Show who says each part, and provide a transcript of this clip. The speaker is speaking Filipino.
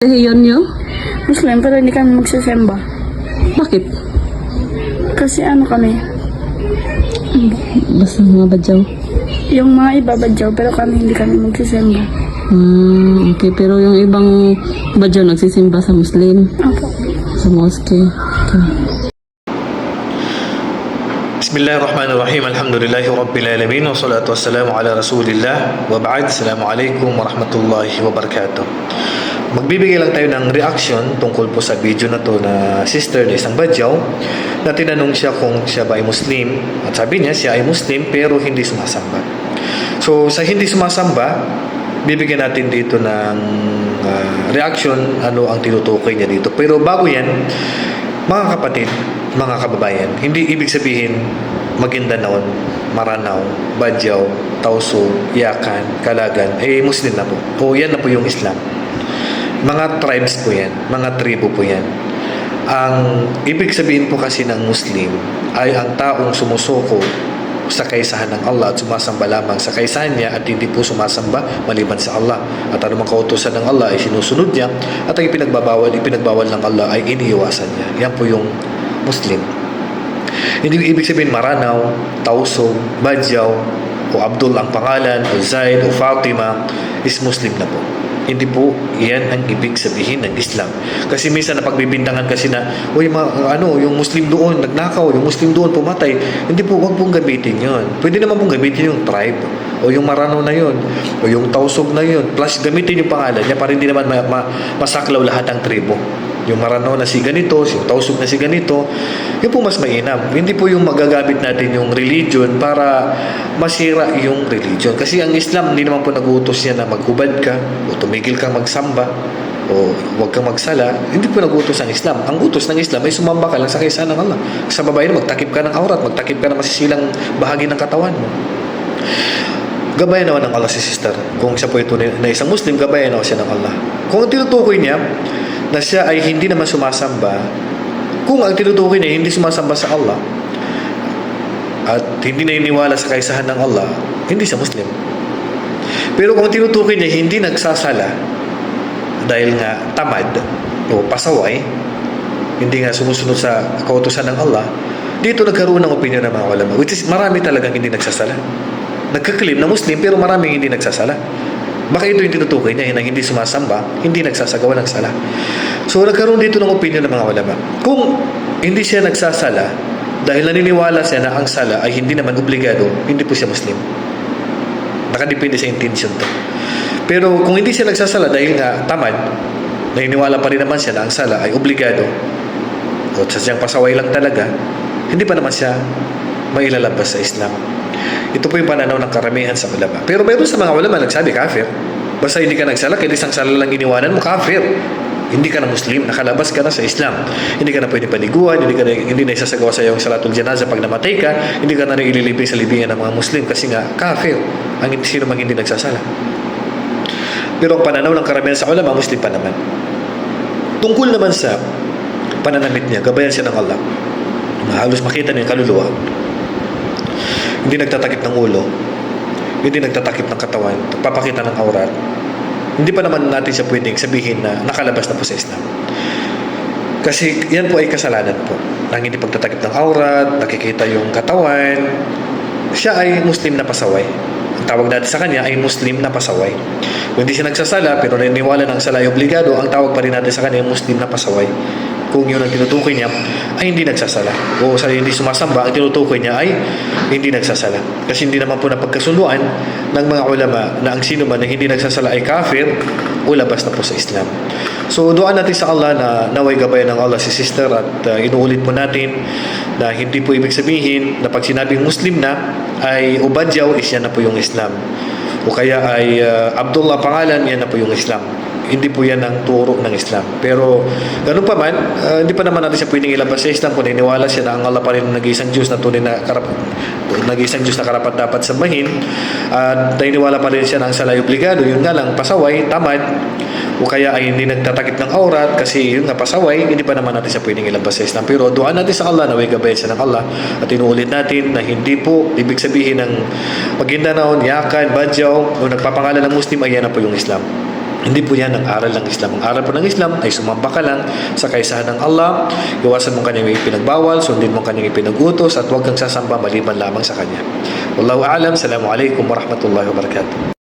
Speaker 1: Reliyon nyo?
Speaker 2: Muslim pero hindi kami magsisemba.
Speaker 1: Bakit?
Speaker 2: Kasi ano kami,
Speaker 1: Basta mga badyaw.
Speaker 2: yung mga iba badyaw pero kami hindi kami magsisemba.
Speaker 1: Hmm, okay. Pero yung ibang badyaw nagsisimba sa Muslim,
Speaker 2: Opo.
Speaker 1: sa mosque. Okay.
Speaker 3: بسم الله الرحمن الرحيم الحمد لله رب العالمين والصلاة والسلام على رسول الله وبعد السلام عليكم ورحمة الله وبركاته Magbibigay lang tayo ng reaction tungkol po sa video na to na sister na isang badyaw na tinanong siya kung siya ba ay Muslim at sabi niya siya ay Muslim pero hindi sumasamba. So sa hindi sumasamba, bibigyan natin dito ng ah, reaction ano ang tinutukoy niya dito. Pero bago yan, mga kapatid, mga kababayan, hindi ibig sabihin Maguindanao, Maranao, Badyaw, Tauso, Yakan, Kalagan, eh Muslim na po. O yan na po yung Islam. Mga tribes po yan, mga tribo po yan. Ang ibig sabihin po kasi ng Muslim ay ang taong sumusuko sa kaisahan ng Allah at sumasamba lamang sa kaisahan niya at hindi po sumasamba maliban sa Allah. At anumang kautosan ng Allah ay sinusunod niya at ang ipinagbabawal, ipinagbawal ng Allah ay iniiwasan niya. Yan po yung Muslim. Hindi ibig sabihin Maranao, Tauso, Badyaw, o Abdul ang pangalan, o Zaid, o Fatima, is Muslim na po. Hindi po yan ang ibig sabihin ng Islam. Kasi minsan napagbibintangan kasi na, uy, ma, ano, yung Muslim doon, nagnakaw, yung Muslim doon, pumatay. Hindi po, wag pong gamitin yon. Pwede naman pong gamitin yung tribe, o yung Marano na yon, o yung Tausog na yon. Plus, gamitin yung pangalan niya para hindi naman ma, ma, masaklaw lahat ng tribo yung Marano na si ganito, yung Tausog na si ganito, yun po mas mainam. Hindi po yung magagamit natin yung religion para masira yung religion. Kasi ang Islam, hindi naman po nag-uutos niya na maghubad ka, o tumigil kang magsamba, o huwag kang magsala. Hindi po nag-uutos ang Islam. Ang utos ng Islam ay sumamba ka lang sa kaysa ng Allah. Sa babae, magtakip ka ng aurat, magtakip ka ng masisilang bahagi ng katawan mo. Gabayan naman ng Allah si sister. Kung siya po ito na isang Muslim, gabayan naman siya ng Allah. Kung tinutukoy niya na siya ay hindi naman sumasamba, kung ang tinutukoy niya hindi sumasamba sa Allah, at hindi naniniwala sa kaisahan ng Allah, hindi siya Muslim. Pero kung tinutukoy niya hindi nagsasala dahil nga tamad o pasaway, hindi nga sumusunod sa kautusan ng Allah, dito nagkaroon ng opinion ng mga ulama. Which is marami talagang hindi nagsasala. Nagka-claim na Muslim pero maraming hindi nagsasala. Baka ito yung tinutukoy niya na hindi sumasamba, hindi nagsasagawa ng sala. So nagkaroon dito ng opinion ng mga ulama. Kung hindi siya nagsasala, dahil naniniwala siya na ang sala ay hindi naman obligado, hindi po siya Muslim. Nakadepende sa intention to. Pero kung hindi siya nagsasala dahil nga tamad, naniniwala pa rin naman siya na ang sala ay obligado, o sadyang pasaway lang talaga, hindi pa naman siya mailalabas sa Islam. Ito po yung pananaw ng karamihan sa ulama. Pero mayroon sa mga ulama nagsabi, kafir. Basta hindi ka nagsala, kahit isang sala lang iniwanan mo, kafir. Hindi ka na Muslim, nakalabas ka na sa Islam. Hindi ka na pwede paliguan, hindi ka na, hindi na isasagawa sa iyo ang salatul janaza pag namatay ka, hindi ka na rin ililibing sa libingan ng mga Muslim kasi nga, kafir. Ang sino mang hindi nagsasala. Pero ang pananaw ng karamihan sa ulama, Muslim pa naman. Tungkol naman sa pananamit niya, gabayan siya ng Allah. Halos makita niya kaluluwa. Hindi nagtatakip ng ulo. Hindi nagtatakip ng katawan. Papakita ng aurat. Hindi pa naman natin siya pwedeng sabihin na nakalabas na po sa. Kasi yan po ay kasalanan po. Ang hindi pagtatakip ng aurat, nakikita yung katawan, siya ay Muslim na pasaway. Ang tawag natin sa kanya ay Muslim na pasaway. Kung hindi siya nagsasala pero naniniwala ng sala ay obligado, ang tawag pa rin natin sa kanya ay Muslim na pasaway. Kung yun ang tinutukoy niya ay hindi nagsasala. O sa hindi sumasamba, ang tinutukoy niya ay hindi nagsasala. Kasi hindi naman po napagkasunduan ng mga ulama na ang sino man na hindi nagsasala ay kafir o labas na po sa Islam. So doan natin sa Allah na naway gabayan ng Allah si sister at uh, inuulit po natin na hindi po ibig sabihin na pag sinabing Muslim na ay ubadyaw is yan na po yung Islam. O kaya ay uh, Abdullah pangalan, yan na po yung Islam. Hindi po yan ang turo ng Islam. Pero ganun pa man, uh, hindi pa naman natin siya pwedeng ilabas sa Islam kung naniniwala siya na ang Allah pa rin ang nag-iisang Diyos na tunay na karapat, nag-iisang Diyos na karapat dapat sambahin at naniniwala pa rin siya ang salay obligado. Yun nga lang, pasaway, tamad, o kaya ay hindi nagtatakip ng aurat kasi yun nga pasaway, hindi pa naman natin siya pwedeng ilabas sa Islam. Pero duaan natin sa Allah na way gabayan siya ng Allah at inuulit natin na hindi po ibig sabihin ng Maguindanao, Yakan, Badyaw o nagpapangalan ng Muslim ay yan na po yung Islam. Hindi po yan ang aral ng Islam. Ang aral po ng Islam ay sumamba ka lang sa kaisahan ng Allah, iwasan mo kanyang ipinagbawal, sundin mo kanyang ipinagutos, at huwag kang sasamba maliban lamang sa kanya. Wallahu a'lam. Assalamualaikum warahmatullahi wabarakatuh.